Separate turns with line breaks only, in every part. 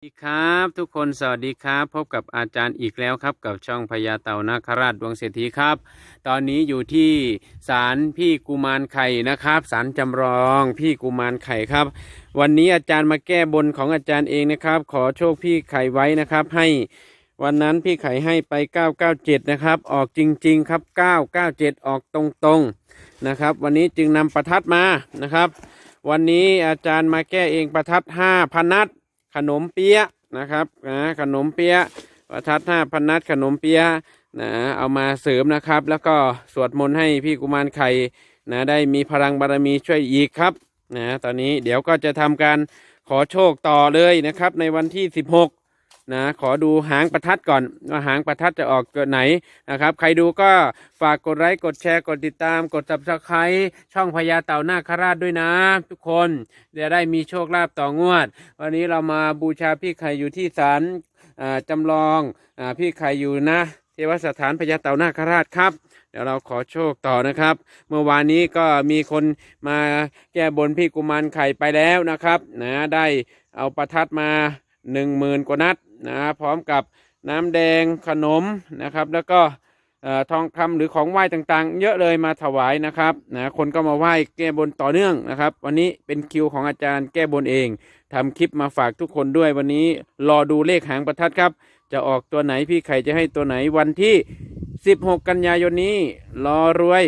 สวัสดีครับทุกคนสวัสดีครับ พบกับอาจารย์อีกแล้วครับ กับช่องพญาเต่านาคราชดวงเศรษฐีครับ ตอนนี้อยู่ที่ศาลพี่กุมารไข่นะครับศาลจำลองพี่กุมารไข่ครับ วันนี้อาจารย์มาแก้บนของอาจารย์เองนะครับ ขอโชคพี่ไข่ไว้นะครับ ให้วันนั้นพี่ไข่ให้ไป 997 นะครับ ออกจริง ๆ ครับ 997 ออกตรงๆนะครับ วันนี้จึงนำประทัดมานะครับ วันนี้อาจารย์มาแก้เองประทัด 5,000นัด นมเปี๊ยะนะครับนะขนมเปี๊ยะประทัดห้าพันนัดขนมเปี๊ยะนะเอามาเสริมนะครับ แล้วก็สวดมนต์ให้พี่กุมารไข่นะได้มีพลังบารมีช่วยอีกครับนะตอนนี้เดี๋ยวก็จะทำการขอโชคต่อเลยนะครับ ในวันที่ 16 นะขอดูหางประทัดก่อนว่าหางประทัดจะออกตัวไหนนะครับ ใครดูก็ฝากกดไลค์กดแชร์กดติดตาม กด subscribe ช่องพญาเต่านาคราชด้วยนะ ทุกคนจะได้มีโชคลาภต่องวด วันนี้เรามาบูชาพี่ไข่อยู่ที่ศาลจำลองอพี่ไข่อยู่นะเทวสถานพญาเต่านาคราชครับเดี๋ยวเราขอโชคต่อนะครับ เมื่อวานนี้ก็มีคนมาแก้บนพี่กุมารไข่ไปแล้วนะครับนะได้เอาประทัดมาหนึ่งหมื่นกว่านัด นะพร้อมกับน้ำแดงขนมนะครับ แล้วก็ทองคำหรือของไหว้ต่างๆ เยอะเลยมาถวายนะครับนะคนก็มาไหว้แก้บนต่อเนื่องนะครับ วันนี้เป็นคิวของอาจารย์แก้บนเองทำคลิปมาฝากทุกคนด้วยวันนี้รอดูเลขหางประทัดครับ จะออกตัวไหนพี่ไข่จะให้ตัวไหนวันที่ 16 กันยายนนี้รอรวย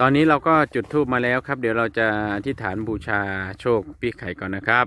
ตอนนี้เราก็จุดทูปมาแล้วครับ เดี๋ยวเราจะอธิษฐานบูชาโชคพี่ไข่ก่อนนะครับ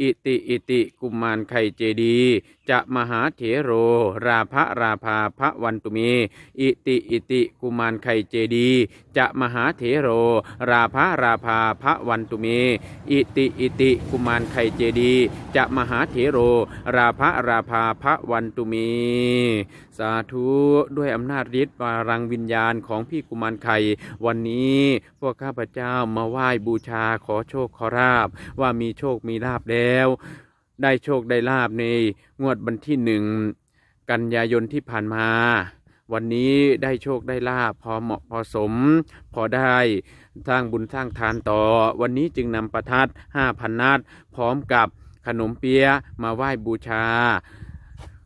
อิติอิติกุมารไข่เจดี จะมหาเถโร ราภราภาพระวันตุเม อิติอิติกุมารไข่เจดี จะมหาเถโร ราภราภาพระวันตุเม อิติอิติกุมารไข่เจดี จะมหาเถโร ราภราภาพระวันตุเม สาธุด้วยอำนาจฤทธิ์บารังวิญญาณของพี่กุมารไข่วันนี้พวกข้าพเจ้ามาไหว้บูชาขอโชคขอราบว่ามีโชคมีลาบแล้วแล้ว ได้โชคได้ลาบในงวดวันที่หนึ่งกันยายนที่ผ่านมา วันนี้ได้โชคได้ลาบพอเหมาะพอสม พอได้สร้างบุญสร้างทานต่อ วันนี้จึงนำประทัดห้าพันนัดพร้อมกับขนมเปี๊ยะมาไหว้บูชา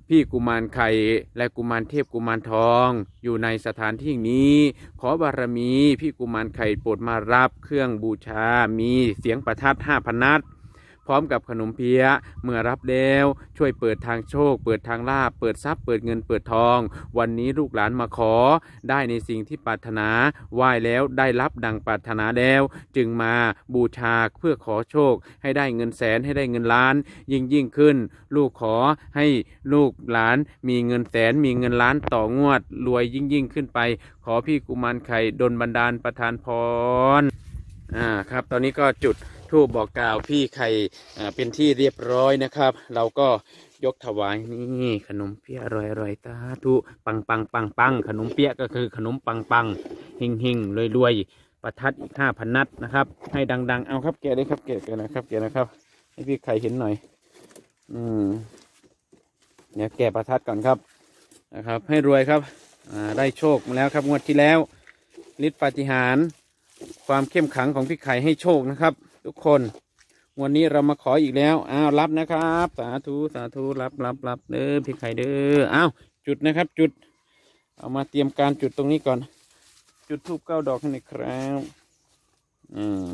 พี่กุมารไข่และกุมารเทพกุมารทอง อยู่ในสถานที่นี้ ขอบารมีพี่กุมารไข่โปรดมารับเครื่องบูชา มีเสียงประทัดห้าพันนัด พร้อมกับขนมเปี๊ยะเมื่อรับแล้วช่วยเปิดทางโชค เปิดทางลาบเปิดทรัพย์เปิดเงินเปิดทอง วันนี้ลูกหลานมาขอ ได้ในสิ่งที่ปรารถนาไหว้แล้วได้รับดังปรารถนาแล้ว จึงมาบูชาเพื่อขอโชค ให้ได้เงินแสนให้ได้เงินล้าน ยิ่งยิ่งขึ้น ลูกขอให้ลูกหลานมีเงินแสนมีเงินล้านต่องวด รวยยิ่งยิ่งขึ้นไป ขอพี่กุมารไข่ดลบันดาลประทานพรอ่าครับ ตอนนี้ก็จุด ทูบบอกกล่าวพี่ไข่เป็นที่เรียบร้อยนะครับ เราก็ยกถวายนี่ขนมเปี๊ยะอร่อยอร่อยตาทุปังปังปังปังขนมเปี๊ยะก็คือขนมปังปังเฮงเฮงรวยรวยประทัดอีกห้าพันนัดนะครับ ให้ดัง ๆ เอาครับแกะเลยครับแกกันนะครับแกนะครับ ให้พี่ไข่เห็นหน่อย อืมเนี่ยแกประทัดก่อนครับนะครับ ให้รวยครับอ่าได้โชคมาแล้วครับงวดที่แล้วฤทธิ์ปาฏิหาริย์ความเข้มขังของพี่ไข่ให้โชคนะครับ ทุกคนวันนี้เรามาขออีกแล้วอ้าวรับนะครับ สาธุสาธุรับรับรับเด้อพี่ไข่เด้ออ้าวจุดนะครับ จุด เอามาเตรียมการจุดตรงนี้ก่อน จุดทูบเก้าดอกให้หน่อยครับอืม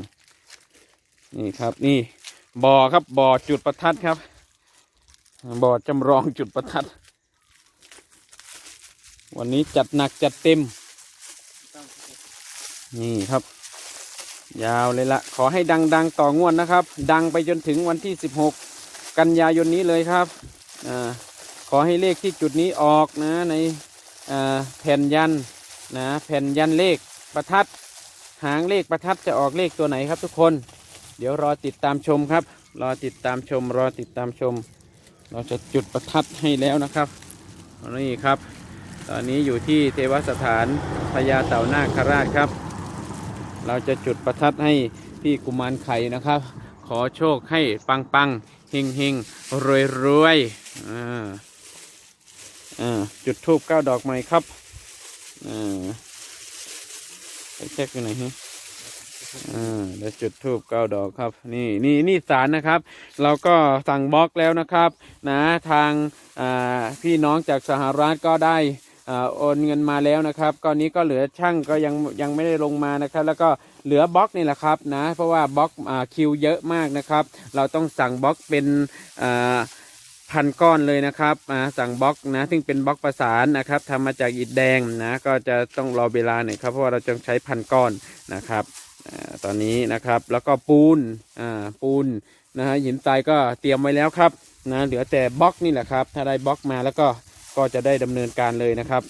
นี่ครับ นี่บ่อครับบ่อจุดประทัดครับบ่อจำลองจุดประทัด วันนี้จัดหนักจัดเต็ม นี่ครับ ยาวเลยละขอให้ดังๆต่องวดนะครับ ดังไปจนถึงวันที่ 16 กันยายนนี้เลยครับอขอให้เลขที่จุดนี้ออกนะในแผ่นยันนะแผ่นยันเลขประทัดหางเลขประทัดจะออกเลขตัวไหนครับทุกคน เดี๋ยวรอติดตามชมครับ รอติดตามชม รอติดตามชม เราจะจุดประทัดให้แล้วนะครับนี่ครับ ตอนนี้อยู่ที่เทวสถานพญาเต่านาคราชครับ เราจะจุดประทัดให้พี่กุมารไข่นะครับ ขอโชคให้ปังปังเฮงเฮงรวยรวยอ่าอ่าจุดทูบเก้าดอกใหม่ครับอ่าไปเช็คอยู่ไหนฮะอ่าเดี๋ยวจุดทูบเก้าดอกครับ นี่นี่นี่สารนะครับ เราก็สั่งบล็อกแล้วนะครับ นะทางพี่น้องจากสหรัฐก็ได้ โอนเงินมาแล้วนะครับก้อนนี้ก็เหลือช่างก็ยังยังไม่ได้ลงมานะครับ แล้วก็เหลือบล็อกนี่แหละครับนะเพราะว่าบล็อกอคิวเยอะมากนะครับ เราต้องสั่งบล็อกเป็นพันก้อนเลยนะครับสั่งบล็อกนะซึ่งเป็นบล็อกประสานนะครับทำมาจากอิฐแดงนะก็จะต้องรอเวลาหน่อยครับเพราะว่าเราจะใช้พันก้อนนะครับอตอนนี้นะครับแล้วก็ปูนปูนนะฮะหินทรายก็เตรียมไว้แล้วครับนะเหลือแต่บล็อกนี่แหละครับ ถ้าได้บล็อกมาแล้วก็ ก็จะได้ดำเนินการเลยนะครับ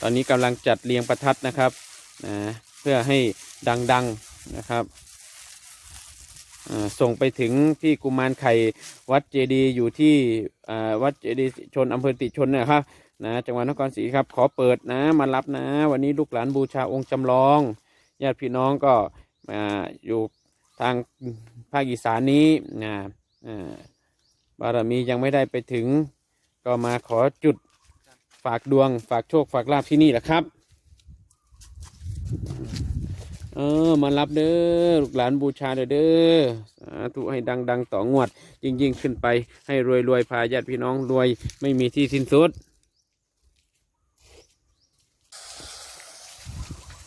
ตอนนี้กำลังจัดเรียงประทัดนะครับนะเพื่อให้ดังๆนะครับส่งไปถึงที่กุมารไข่วัดเจดีย์อยู่ที่วัดเจดีย์ชนอำเภอติชนเนยครับนะจังหวัดนครศรีครับขอเปิดนะมารับนะ วันนี้ลูกหลานบูชาองค์จำลองญาติพี่น้องก็มาอยู่ทางภาคอีสานนี้นะอ่า บารมียังไม่ได้ไปถึง ก็มาขอจุดฝากดวง ฝากโชคฝากลาภที่นี่แหละครับ เออมารับเด้อลูกหลานบูชาเด้อเด้อสาธุให้ดังๆต่องวด ยิ่งยิ่งขึ้นไปให้รวยรวยพาญาติพี่น้องรวยไม่มีที่สิ้นสุด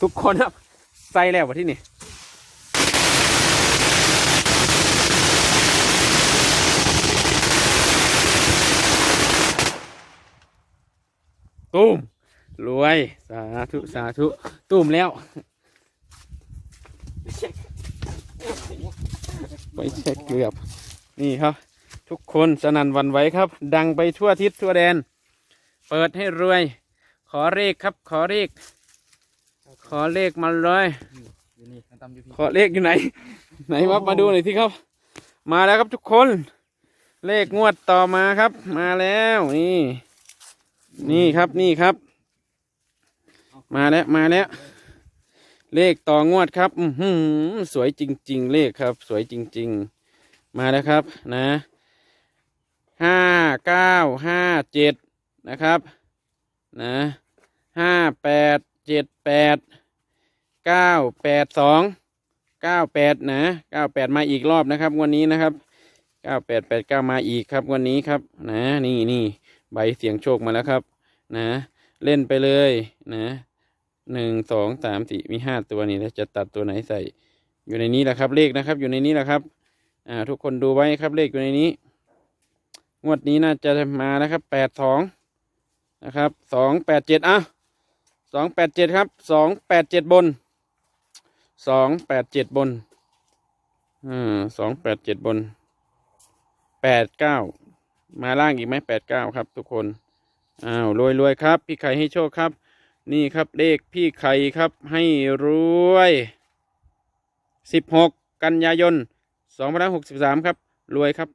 ทุกคนครับ ใส่แล้ววะที่นี่ ตุ้มรวย สาธุ สาธุ ตุ้มแล้วไม่ใช่เกือบ นี่ครับ ทุกคนสนั่นหวันไหวครับ ดังไปทั่วทิศทั่วแดน เปิดให้รวย ขอเลขครับ ขอเลข ขอเลขมาเลย
อยู่นี่น้ำตำอยู่พี่
ขอเลขอยู่ไหน ไหนวับมาดูหน่อยที่ครับ มาแล้วครับทุกคน เลขงวดต่อมาครับ มาแล้วนี่ นี่ครับนี่ครับ มาแล้วมาแล้ว เลขต่องวดครับอือหือสวยจริง ๆ เลขครับ สวยจริง ๆ มาแล้วครับ นะห้าเก้าห้าเจ็ดนะครับ นะห้าแปดเจ็ดแปดเก้าแปดสองเก้าแปดนะเก้าแปดมาอีกรอบนะครับ วันนี้นะครับเก้าแปดแปดเก้ามาอีกครับ วันนี้ครับ นะ นี่นี่ ใบเสียงโชคมาแล้วครับ นะ เล่นไปเลยนะหนึ่งสองสามสี่มีห้าตัวนี่แล้วจะตัดตัวไหนใส่ อยู่ในนี้แหละครับ เลขนะครับ อยู่ในนี้แหละครับอ่าทุกคนดูไว้ครับเลขอยู่ในนี้ งวดนี้น่าจะมานะครับแปดสองนะครับสองแปดเจ็ดอะสองแปดเจ็ดครับสองแปดเจ็ดบนสองแปดเจ็ดบนอืมสองแปดเจ็ดบนแปดเก้า มาล่างอีกไหมแปดเก้าครับ ทุกคนอ้าวรวยรวยครับ พี่ไข่ให้โชคครับ นี่ครับเลขพี่ไข่ครับให้รวยสิบหกกันยายนสองพันหกสิบสามครับ รวยครับ